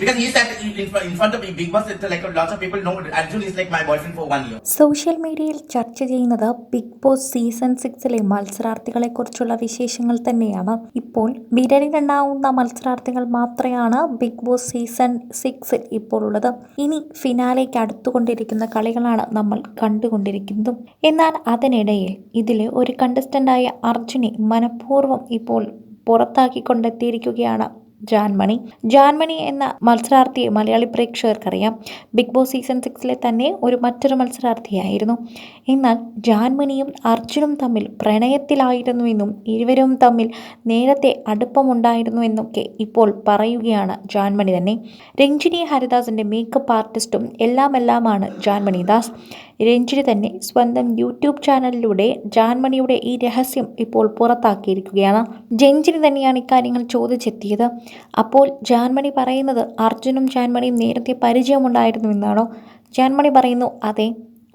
Because he said in, in front- of Big Boss, it's like lots of people know Arjun is like my boyfriend for one year. Social മീഡിയയിൽ ചർച്ച ചെയ്യുന്നത് big boss season സിക്സിലെ മത്സരാർത്ഥികളെ കുറിച്ചുള്ള വിശേഷങ്ങൾ തന്നെയാണ്. ഇപ്പോൾ വിരലിലുണ്ടാവുന്ന മത്സരാർത്ഥികൾ മാത്രമാണ് ബിഗ് ബോസ് സീസൺ സിക്സിൽ ഇപ്പോൾ ഉള്ളത്. ഇനി ഫിനാലേക്ക് അടുത്തുകൊണ്ടിരിക്കുന്ന കളികളാണ് നമ്മൾ കണ്ടുകൊണ്ടിരിക്കുന്നത്. എന്നാൽ അതിനിടയിൽ ഇതിലെ ഒരു കണ്ടസ്റ്റന്റായ അർജുനെ മനഃപൂർവം ഇപ്പോൾ പുറത്താക്കിക്കൊണ്ടെത്തിയിരിക്കുകയാണ് ജാൻമണി. ജാൻമണി എന്ന മത്സരാർത്ഥിയെ മലയാളി പ്രേക്ഷകർക്കറിയാം. ബിഗ് ബോസ് സീസൺ സിക്സിലെ തന്നെ ഒരു മറ്റൊരു മത്സരാർത്ഥിയായിരുന്നു. എന്നാൽ ജാൻമണിയും അർജുനും തമ്മിൽ പ്രണയത്തിലായിരുന്നുവെന്നും ഇരുവരും തമ്മിൽ നേരത്തെ അടുപ്പമുണ്ടായിരുന്നു എന്നൊക്കെ ഇപ്പോൾ പറയുകയാണ് ജാൻമണി തന്നെ. രഞ്ജിനി ഹരിദാസിന്റെ മേക്കപ്പ് ആർട്ടിസ്റ്റും എല്ലാമെല്ലാമാണ് ജാൻമണി ദാസ്. രഞ്ജിനി തന്നെ സ്വന്തം യൂട്യൂബ് ചാനലിലൂടെ ജാൻമണിയുടെ ഈ രഹസ്യം ഇപ്പോൾ പുറത്താക്കിയിരിക്കുകയാണ്. രഞ്ജിനി തന്നെയാണ് ഇക്കാര്യങ്ങൾ ചോദിച്ചെത്തിയത്. അപ്പോൾ ജാൻമണി പറയുന്നത് അർജുനും ജാൻമണിയും നേരത്തെ പരിചയമുണ്ടായിരുന്നു എന്നാണോ ജാൻമണി പറയുന്നു അതെ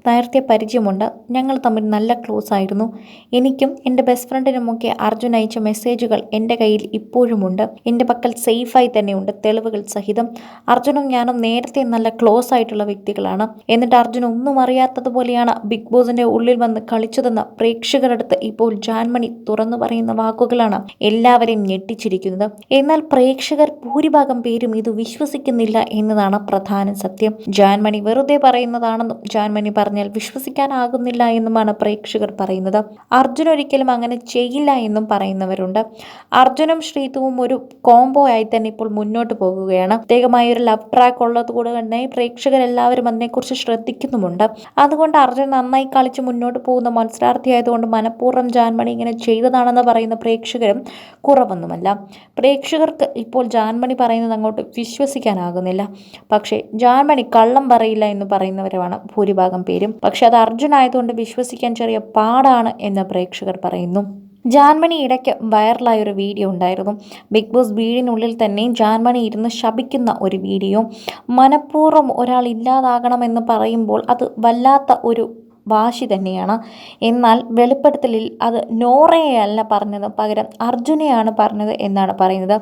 നേരത്തെ പരിചയമുണ്ട്. ഞങ്ങൾ തമ്മിൽ നല്ല ക്ലോസ് ആയിരുന്നു. എനിക്കും എന്റെ ബെസ്റ്റ് ഫ്രണ്ടിനുമൊക്കെ അർജുൻ അയച്ച മെസ്സേജുകൾ എന്റെ കയ്യിൽ ഇപ്പോഴുമുണ്ട്. എന്റെ പക്കൽ സേഫായി തന്നെയുണ്ട് തെളിവുകൾ സഹിതം. അർജുനും ഞാനും നേരത്തെ നല്ല ക്ലോസ് ആയിട്ടുള്ള വ്യക്തികളാണ്. എന്നിട്ട് അർജുൻ ഒന്നും അറിയാത്തതുപോലെയാണ് ബിഗ് ബോസിന്റെ ഉള്ളിൽ വന്ന് കളിച്ചതെന്ന് പ്രേക്ഷകരടുത്ത് ഇപ്പോൾ ജാൻമണി തുറന്നു പറയുന്ന വാക്കുകളാണ് എല്ലാവരെയും ഞെട്ടിച്ചിരിക്കുന്നത്. എന്നാൽ പ്രേക്ഷകർ ഭൂരിഭാഗം പേരും ഇത് വിശ്വസിക്കുന്നില്ല എന്നതാണ് പ്രധാന സത്യം. ജാൻമണി വെറുതെ പറയുന്നതാണെന്നും ജാൻമണി പറഞ്ഞാൽ വിശ്വസിക്കാനാകുന്നില്ല എന്നുമാണ് പ്രേക്ഷകർ പറയുന്നത്. അർജുൻ ഒരിക്കലും അങ്ങനെ ചെയ്യില്ല എന്നും പറയുന്നവരുണ്ട്. അർജുനും ശ്രീതുവും ഒരു കോംബോ ആയി തന്നെ ഇപ്പോൾ മുന്നോട്ട് പോകുകയാണ്. പ്രത്യേകമായ ഒരു ലവ് ട്രാക്ക് ഉള്ളത് കൂടെ തന്നെ പ്രേക്ഷകരെല്ലാവരും അതിനെക്കുറിച്ച് ശ്രദ്ധിക്കുന്നുമുണ്ട്. അതുകൊണ്ട് അർജുൻ നന്നായി കളിച്ച് മുന്നോട്ട് പോകുന്ന മത്സരാർത്ഥിയായതുകൊണ്ട് മനഃപൂർവം ജാൻമണി ഇങ്ങനെ ചെയ്തതാണെന്ന് പറയുന്ന പ്രേക്ഷകരും കുറവൊന്നുമല്ല. പ്രേക്ഷകർക്ക് ഇപ്പോൾ ജാൻമണി പറയുന്നത് അങ്ങോട്ട് വിശ്വസിക്കാനാകുന്നില്ല. പക്ഷേ ജാൻമണി കള്ളം പറയില്ല എന്ന് പറയുന്നവരുമാണ് ഭൂരിഭാഗം പേരും. പക്ഷെ അത് അർജുൻ ആയതുകൊണ്ട് വിശ്വസിക്കാൻ ചെറിയ പാടാണ് എന്ന് പ്രേക്ഷകർ പറയുന്നു. ജാൻമണി ഇടയ്ക്ക് വൈറലായ ഒരു വീഡിയോ ഉണ്ടായിരുന്നു. ബിഗ് ബോസ് വീടിനുള്ളിൽ തന്നെ ജാൻമണി ഇരുന്ന് ശപിക്കുന്ന ഒരു വീഡിയോ. മനഃപൂർവം ഒരാൾ ഇല്ലാതാകണമെന്ന് പറയുമ്പോൾ അത് വല്ലാത്ത ഒരു വാശി തന്നെയാണ്. എന്നാൽ വെളിപ്പെടുത്തലിൽ അത് നോറയെയല്ല പറഞ്ഞത് പകരം അർജുനെയാണ് പറഞ്ഞത് എന്നാണ് പറയുന്നത്.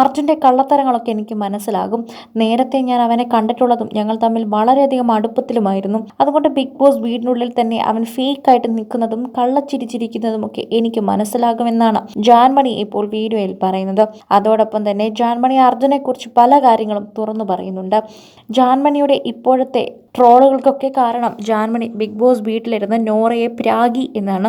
അർജുന്റെ കള്ളത്തരങ്ങളൊക്കെ എനിക്ക് മനസ്സിലാകും. നേരത്തെ ഞാൻ അവനെ കണ്ടിട്ടുള്ളതും ഞങ്ങൾ തമ്മിൽ വളരെയധികം അടുപ്പത്തിലുമായിരുന്നു. അതുകൊണ്ട് ബിഗ് ബോസ് വീടിനുള്ളിൽ തന്നെ അവൻ ഫേക്കായിട്ട് നിൽക്കുന്നതും കള്ളച്ചിരിച്ചിരിക്കുന്നതും ഒക്കെ എനിക്ക് മനസ്സിലാകുമെന്നാണ് ജാൻമണി ഇപ്പോൾ വീഡിയോയിൽ പറയുന്നത്. അതോടൊപ്പം തന്നെ ജാൻമണി അർജുനെക്കുറിച്ച് പല കാര്യങ്ങളും തുറന്നു പറയുന്നുണ്ട്. ജാൻമണിയുടെ ഇപ്പോഴത്തെ ട്രോളുകൾക്കൊക്കെ കാരണം ജാൻമണി ബിഗ് ബോസ് വീട്ടിലിരുന്ന് നോറയെ പ്രാഗി എന്നാണ്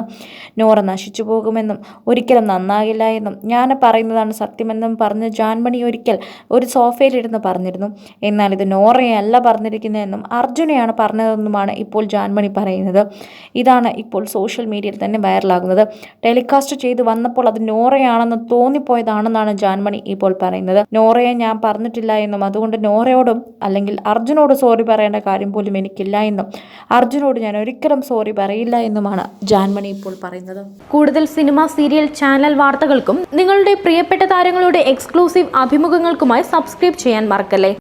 നോറ നശിച്ചു പോകുമെന്നും ഒരിക്കലും നന്നാകില്ല എന്നും ഞാൻ പറയുന്നതാണ് സത്യമെന്നും പറഞ്ഞ് ജാൻമണി ഒരിക്കൽ ഒരു സോഫയിലിരുന്ന് പറഞ്ഞിരുന്നു. എന്നാൽ ഇത് നോറയല്ല പറഞ്ഞിരിക്കുന്നതെന്നും അർജുനെയാണ് പറഞ്ഞതെന്നുമാണ് ഇപ്പോൾ ജാൻമണി പറയുന്നത്. ഇതാണ് ഇപ്പോൾ സോഷ്യൽ മീഡിയയിൽ തന്നെ വൈറലാകുന്നത്. ടെലികാസ്റ്റ് ചെയ്ത് വന്നപ്പോൾ അത് നോറയാണെന്ന് തോന്നിപ്പോയതാണെന്നാണ് ജാൻമണി ഇപ്പോൾ പറയുന്നത്. നോറയെ ഞാൻ പറഞ്ഞിട്ടില്ല എന്നും അതുകൊണ്ട് നോറയോടും അല്ലെങ്കിൽ അർജുനോട് സോറി പറയേണ്ട കാര്യം പോലും എനിക്കില്ല എന്നും. അർജുനോട് ഞാൻ ഒരിക്കലും സോറി പറയില്ല എന്നുമാണ് ജാൻമണി ഇപ്പോൾ പറയുന്നത്. കൂടുതൽ സിനിമ സീരിയൽ ചാനൽ വാർത്തകൾക്കും നിങ്ങളുടെ പ്രിയപ്പെട്ട താരങ്ങളുടെ എക്സ്ക്ലൂസീവ് അഭിമുഖങ്ങൾക്കുമായി സബ്സ്ക്രൈബ് ചെയ്യാൻ മറക്കല്ലേ?